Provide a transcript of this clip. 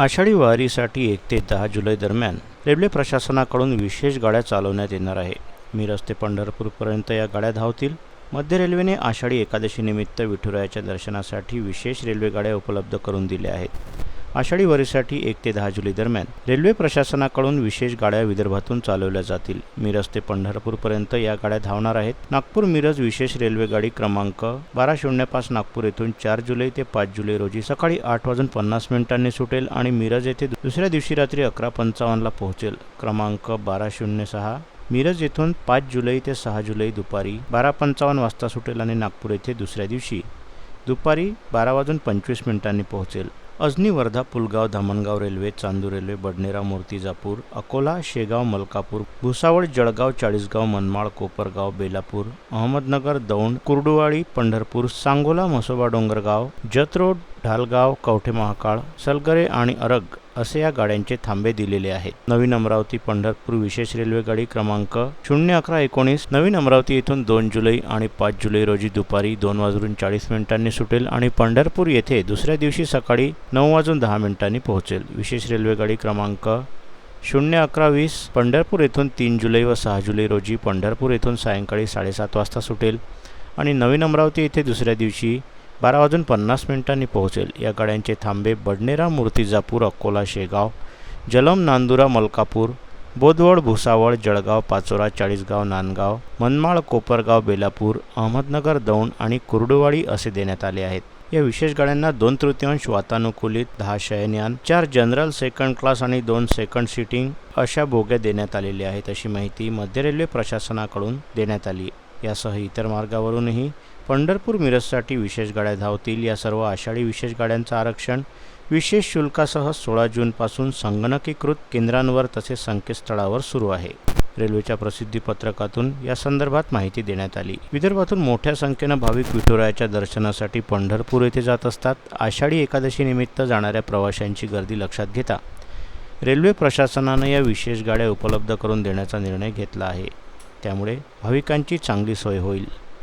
आषाढी वारीसाठी एक ते दहा जुलै दरम्यान रेल्वे प्रशासनाकडून विशेष गाड्या चालवण्यात येणार आहे. मिरज ते पंढरपूरपर्यंत या गाड्या धावतील. मध्य रेल्वेने आषाढी एकादशीनिमित्त विठुरायाच्या दर्शनासाठी विशेष रेल्वे गाड्या उपलब्ध करून दिल्या आहेत. आषाढी वारीसाठी एक ते दहा जुलै दरम्यान रेल्वे प्रशासनाकडून विशेष गाड्या विदर्भातून चालवल्या जातील. मिरज ते पंढरपूरपर्यंत या गाड्या धावणार आहेत. नागपूर मिरज विशेष रेल्वे गाडी क्रमांक बारा शून्य पाच नागपूर येथून चार जुलै ते पाच जुलै रोजी सकाळी आठ वाजून पन्नास मिनिटांनी सुटेल आणि मिरज येथे दुसऱ्या दिवशी रात्री अकरा पंचावन्नला पोहोचेल. क्रमांक बारा शून्य सहा मिरज येथून पाच जुलै ते सहा जुलै दुपारी बारा पंचावन्न वाजता सुटेल आणि नागपूर येथे दुसऱ्या दिवशी दुपारी बारा वाजून पंचवीस मिनिटांनी पोहोचेल. अजनी वर्धा पुलगाव धामणगाव रेल्वे चांदू रेल्वे बडनेरा मूर्तिजापूर अकोला शेगाव मलकापूर भुसावळ जळगाव चाळीसगाव मनमाळ कोपरगाव बेलापूर अहमदनगर दौंड कुर्डुवाडी पंढरपूर सांगोला म्हसोबा डोंगरगाव जतरोड ढालगाव कवठे महाकाळ सलगरे आणि अरग असे या गाड्यांचे थांबे दिलेले आहेत. नवीन अमरावती पंढरपूर विशेष रेल्वे गाडी क्रमांक शून्य अकरा एकोणीस. नवीन अमरावती येथून दोन जुलै आणि पाच जुलै रोजी दुपारी दोन वाजून चाळीस मिनिटांनी सुटेल आणि पंढरपूर येथे दुसऱ्या दिवशी सकाळी नऊ वाजून दहा मिनिटांनी पोहोचेल. विशेष रेल्वे गाडी क्रमांक शून्य अकरा वीस. पंढरपूर येथून तीन जुलै व सहा जुलै रोजी पंढरपूर येथून सायंकाळी साडेसात वाजता सुटेल आणि नवीन अमरावती येथे दुसऱ्या दिवशी बारा वाजून पन्नास मिनिटांनी पोहोचेल. या गाड्यांचे थांबे बडनेरा मूर्तिजापूर अकोला शेगाव जलम नांदुरा मलकापूर बोदवड भुसावळ जळगाव पाचोरा चाळीसगाव नांदगाव मनमाळ कोपरगाव बेलापूर अहमदनगर दौंड आणि कुर्डुवाडी असे देण्यात आले आहेत. या विशेष गाड्यांना दोन तृतीयांश वातानुकूलित दहा शयनयान चार जनरल सेकंड क्लास आणि दोन सेकंड सीटिंग अशा बोग्या देण्यात आलेल्या आहेत अशी माहिती मध्य रेल्वे प्रशासनाकडून देण्यात आली यासह इतर मार्गावरूनही पंढरपूर मिरजसाठी विशेष गाड्या धावतील. या सर्व आषाढी विशेष गाड्यांचं आरक्षण विशेष शुल्कासह सोळा जूनपासून संगणकीकृत केंद्रांवर तसेच संकेतस्थळावर सुरू आहे. रेल्वेच्या प्रसिद्धीपत्रकातून या संदर्भात माहिती देण्यात आली. विदर्भातून मोठ्या संख्येनं भाविक विठुरायाच्या दर्शनासाठी पंढरपूर येथे जात असतात. आषाढी एकादशी निमित्त जाणाऱ्या प्रवाशांची गर्दी लक्षात घेता रेल्वे प्रशासनानं या विशेष गाड्या उपलब्ध करून देण्याचा निर्णय घेतला आहे. त्यामुळे भाविकांची चांगली सोय होईल.